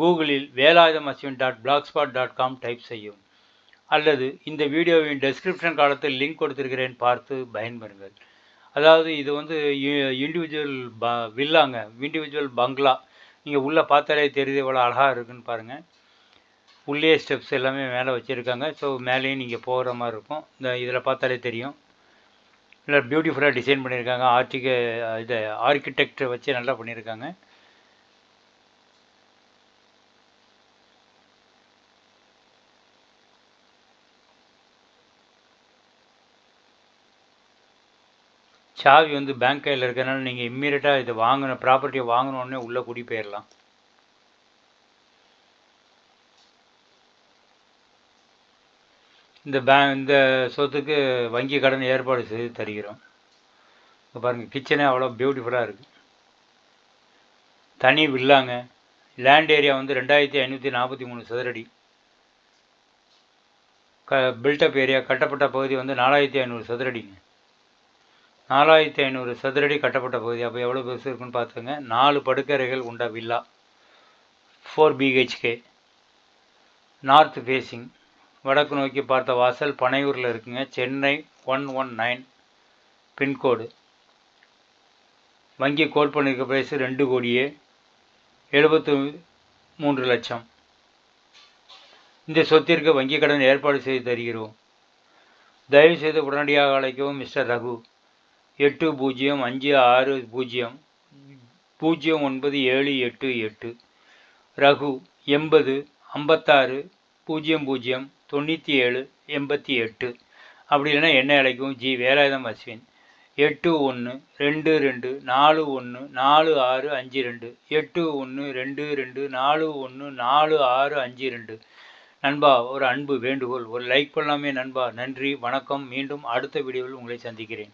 கூகுளில் Velayudham Ashwin dot blogspot dot com type செய்யும். அல்லது இந்த வீடியோவின் டெஸ்கிரிப்ஷன் காலத்தில் லிங்க் கொடுத்துருக்கிறேன் பார்த்து பயன்பெறுங்கள். அதாவது இது வந்து இண்டிவிஜுவல் ப வில்லாங்க இண்டிவிஜுவல் பங்களா நீங்கள் உள்ளே பார்த்தாலே தெரியுது எவ்வளோ அழகாக இருக்குன்னு பாருங்கள் உள்ளே ஸ்டெப்ஸ் எல்லாமே மேலே வச்சுருக்காங்க. ஸோ மேலேயும் நீங்கள் போகிற மாதிரி இருக்கும். இந்த இதில் பார்த்தாலே தெரியும். நல்லா பியூட்டிஃபுல்லாக டிசைன் பண்ணியிருக்காங்க. ஆர்டிக இதை ஆர்கிடெக்டை வச்சு நல்லா பண்ணியிருக்காங்க. சாவி வந்து பேங்க் கையில் இருக்கிறனால நீங்கள் இம்மீடியட்டாக இதை வாங்கின ப்ராப்பர்ட்டியை வாங்கினோடனே உள்ளே குடி போயிடலாம் இந்த பே இந்த சொத்துக்கு வங்கி கடன் ஏற்பாடு செய்து தருகிறோம். இப்போ பாருங்கள் கிச்சனே அவ்வளோ பியூட்டிஃபுல்லாக இருக்குது தனி வில்லாங்க. லேண்ட் ஏரியா வந்து ரெண்டாயிரத்தி ஐநூற்றி நாற்பத்தி மூணு சதுரடி. க பில்டப் ஏரியா கட்டப்பட்ட பகுதி வந்து நாலாயிரத்தி ஐநூறு சதுரடிங்க. நாலாயிரத்தி ஐநூறு சதுரடி கட்டப்பட்ட பகுதி. அப்போ எவ்வளோ பெருசு இருக்குன்னு பார்த்துங்க நாலு படுக்கறைகள் உண்ட villa. Four BHK north facing வடக்கு நோக்கி பார்த்த வாசல் பனையூரில் இருக்குங்க. Chennai one one nine pincode. வங்கி கோட் பண்ணியிருக்க பிரைஸு ரெண்டு கோடியே எழுபத்து மூன்று லட்சம். இந்த சொத்திற்கு வங்கி கடன் ஏற்பாடு செய்து தருகிறோம். தயவுசெய்து உடனடியாக அழைக்கவும் மிஸ்டர் ரகு. எட்டு பூஜ்ஜியம் அஞ்சு ஆறு பூஜ்ஜியம் பூஜ்ஜியம் ஒன்பது ஏழு எட்டு எட்டு. ரகு எண்பது ஐம்பத்தாறு பூஜ்ஜியம் பூஜ்ஜியம் தொண்ணூற்றி ஏழு எண்பத்தி எட்டு அப்படி இல்லைன்னா என்ன அழைக்கும் ஜி வேலாயுதம் அஸ்வின் எட்டு ஒன்று ரெண்டு ரெண்டு நாலு ஒன்று நாலு ஆறு அஞ்சு ரெண்டு. எட்டு ஒன்று ரெண்டு ரெண்டு நாலு ஒன்று நாலு ஆறு அஞ்சு ரெண்டு. நண்பா ஒரு அன்பு வேண்டுகோள். ஒரு லைக் பண்ணலாமே நண்பா. நன்றி வணக்கம். மீண்டும் அடுத்த வீடியோவில் உங்களை சந்திக்கிறேன்.